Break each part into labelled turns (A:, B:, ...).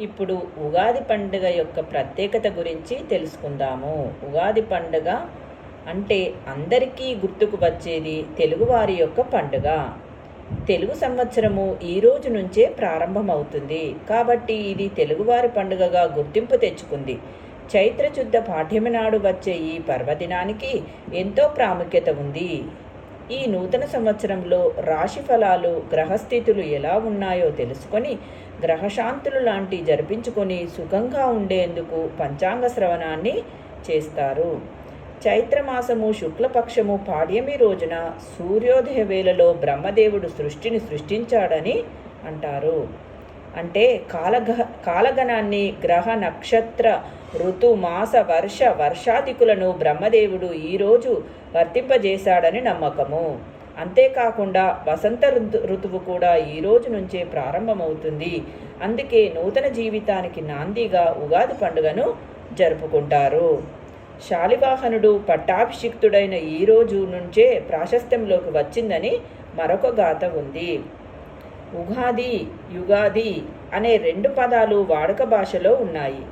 A: ఇప్పుడు ఉగాది పండుగ యొక్క ప్రత్యేకత గురించి తెలుసుకుందాము. ఉగాది పండుగ అంటే అందరికీ గుర్తుకు వచ్చేది తెలుగువారి యొక్క పండుగ. తెలుగు సంవత్సరము ఈ రోజు నుంచే ప్రారంభమవుతుంది. కాబట్టి ఇది తెలుగువారి పండుగగా గుర్తింపు తెచ్చుకుంది. చైత్రశుద్ధ పాఠ్యమి నాడు వచ్చే ఈ పర్వదినానికి ఎంతో ప్రాముఖ్యత ఉంది. ఈ నూతన సంవత్సరంలో రాశి ఫలాలు గ్రహస్థితులు ఎలా ఉన్నాయో తెలుసుకొని గ్రహశాంతులు లాంటి జరిపించుకొని సుఖంగా ఉండేందుకు పంచాంగ శ్రవణాన్ని చేస్తారు. చైత్రమాసము శుక్లపక్షము పాడ్యమి రోజున సూర్యోదయ వేళలో బ్రహ్మదేవుడు సృష్టిని సృష్టించాడని అంటారు. అంటే కాలగ కాలగణాన్ని గ్రహ నక్షత్ర ఋతు మాస వర్ష వర్షాదికులను బ్రహ్మదేవుడు ఈరోజు వర్తింపజేశాడని నమ్మకము. అంతేకాకుండా వసంత ఋతు ఋతువు కూడా ఈ రోజు నుంచే ప్రారంభమవుతుంది. అందుకే నూతన జీవితానికి నాందిగా ఉగాది పండుగను జరుపుకుంటారు. శాలివాహనుడు పట్టాభిషిక్తుడైన ఈ రోజు నుంచే ప్రాశస్త్యంలోకి వచ్చిందని మరొక గాథ ఉంది. ఉగాది యుగాది అనే రెండు పదాలు వాడుక భాషలో ఉన్నాయి.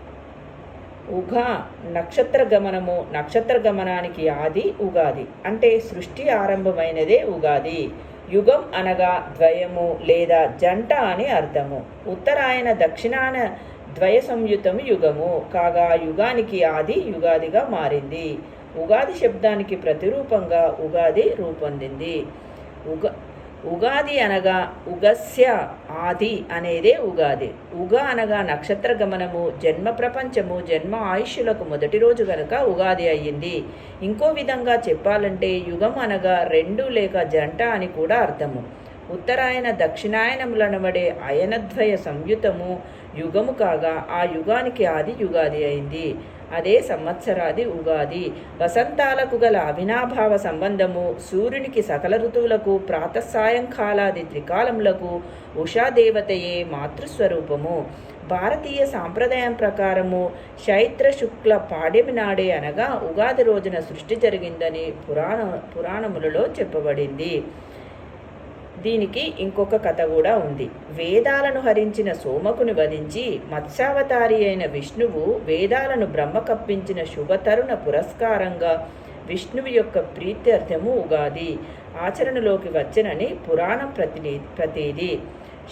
A: ఉగా నక్షత్ర గమనము నక్షత్ర గమనానికి ఆది ఉగాది అంటే సృష్టి ఆరంభమైనదే ఉగాది. యుగం అనగా ద్వయము లేదా జంట అని అర్థము. ఉత్తరాయణ దక్షిణాన ద్వయ సంయుతం యుగము. కాగా యుగానికి ఆది యుగాదిగా మారింది. ఉగాది శబ్దానికి ప్రతిరూపంగా ఉగాది రూపొందింది. ఉగ ఉగాది అనగా ఉగస్య ఆది అనేదే ఉగాది. ఉగ అనగా నక్షత్ర గమనము జన్మ ప్రపంచము జన్మ ఆయుష్యులకు మొదటి రోజు గనక ఉగాది అయ్యింది. ఇంకో విధంగా చెప్పాలంటే యుగం అనగా రెండు లేక జంట అని కూడా అర్థము. ఉత్తరాయణ దక్షిణాయనములనబడే అయనద్వయ సంయుతము యుగము కాగా ఆ యుగానికి ఆది యుగాది అయింది. అదే సంవత్సరాది ఉగాది. వసంతాలకు గల అవినాభావ సంబంధము సూర్యునికి సకల ఋతువులకు ప్రాతసాయంకాలాది త్రికాలములకు ఉషాదేవతయే మాతృస్వరూపము. భారతీయ సాంప్రదాయం ప్రకారము చైత్ర శుక్ల పాడ్యమి నాడే అనగా ఉగాది రోజున సృష్టి జరిగిందని పురాణ పురాణములలో చెప్పబడింది. దీనికి ఇంకొక కథ కూడా ఉంది. వేదాలను హరించిన సోమకుని వధించి మత్స్యావతారి అయిన విష్ణువు వేదాలను బ్రహ్మ కప్పించిన శుభతరుణ పురస్కారంగా విష్ణువు యొక్క ప్రీత్యర్థము ఉగాది ఆచరణలోకి వచ్చనని పురాణం ప్రతిని ప్రతీది.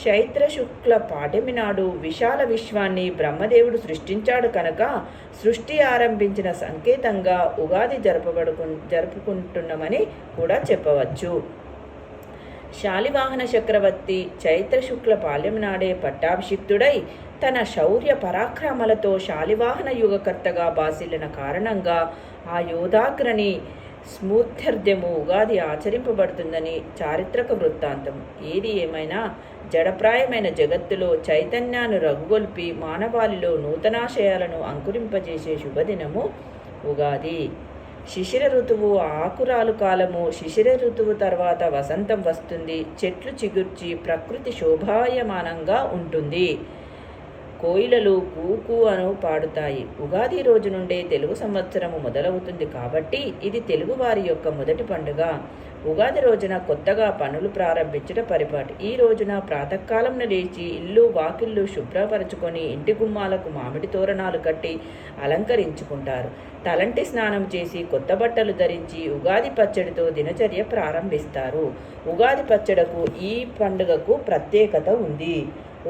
A: శైత్రశుక్ల పాఠమి నాడు విశాల విశ్వాన్ని బ్రహ్మదేవుడు సృష్టించాడు కనుక సృష్టి ఆరంభించిన సంకేతంగా ఉగాది జరపబడుకు జరుపుకుంటున్నామని కూడా చెప్పవచ్చు. శాలివాహన చక్రవర్తి చైత్ర శుక్ల పాల్యం నాడే పట్టాభిషిక్తుడై తన శౌర్య పరాక్రమాలతో శాలివాహన యుగకర్తగా బాసిల్లిన కారణంగా ఆ యోధాగ్రని స్మూర్త్యర్థము ఉగాది ఆచరింపబడుతుందని చారిత్రక వృత్తాంతం. ఏది ఏమైనా జడప్రాయమైన జగత్తులో చైతన్యాన్ని రఘుగొల్పి మానవాళిలో నూతనాశయాలను అంకురింపజేసే శుభదినము ఉగాది. శిశిర ఋతువు ఆకురాలు కాలము శిశిర ఋతువు తర్వాత వసంతం వస్తుంది. చెట్లు చిగుర్చి ప్రకృతి శోభాయమానంగా ఉంటుంది. కోయిలలు కూకు అను పాడుతాయి. ఉగాది రోజు నుండే తెలుగు సంవత్సరము మొదలవుతుంది కాబట్టి ఇది తెలుగు వారి యొక్క మొదటి పండుగ. ఉగాది రోజున కొత్తగా పనులు ప్రారంభించిన పరిపాటి. ఈ రోజున ప్రాతకాలంను లేచి ఇల్లు వాకిళ్ళు శుభ్రపరచుకొని ఇంటి గుమ్మాలకు మామిడి తోరణాలు కట్టి అలంకరించుకుంటారు. తలంటి స్నానం చేసి కొత్త బట్టలు ధరించి ఉగాది పచ్చడితో దినచర్య ప్రారంభిస్తారు. ఉగాది పచ్చడకు ఈ పండుగకు ప్రత్యేకత ఉంది.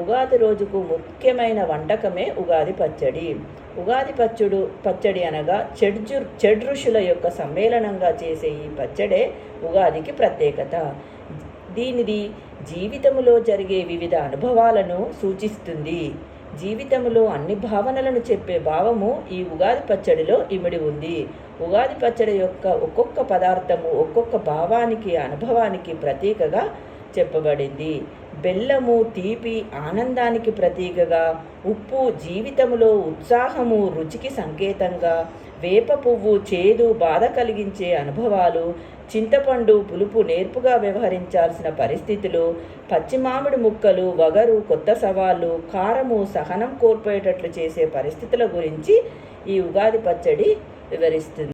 A: ఉగాది రోజుకు ముఖ్యమైన వంటకమే ఉగాది పచ్చడి. ఉగాది పచ్చడు పచ్చడి అనగా చెడ్జు చెడ్ ఋషుల యొక్క సమ్మేళనంగా చేసే ఈ పచ్చడే ఉగాదికి ప్రత్యేకత. దీనిది జీవితములో జరిగే వివిధ అనుభవాలను సూచిస్తుంది. జీవితంలో అన్ని భావనలను చెప్పే భావము ఈ ఉగాది పచ్చడిలో ఇమిడి ఉంది. ఉగాది పచ్చడి యొక్క ఒక్కొక్క పదార్థము ఒక్కొక్క భావానికి అనుభవానికి ప్రతీకగా చెప్పబడింది. బెల్లము తీపి ఆనందానికి ప్రతీకగా ఉప్పు జీవితములో ఉత్సాహము రుచికి సంకేతంగా వేప పువ్వు చేదు బాధ కలిగించే అనుభవాలు చింతపండు పులుపు నేర్పుగా వ్యవహరించాల్సిన పరిస్థితులు పచ్చిమామిడి ముక్కలు వగరు కొత్త సవాళ్ళు కారము సహనం కోల్పోయేటట్లు చేసే పరిస్థితుల గురించి ఈ ఉగాది పచ్చడి వివరిస్తుంది.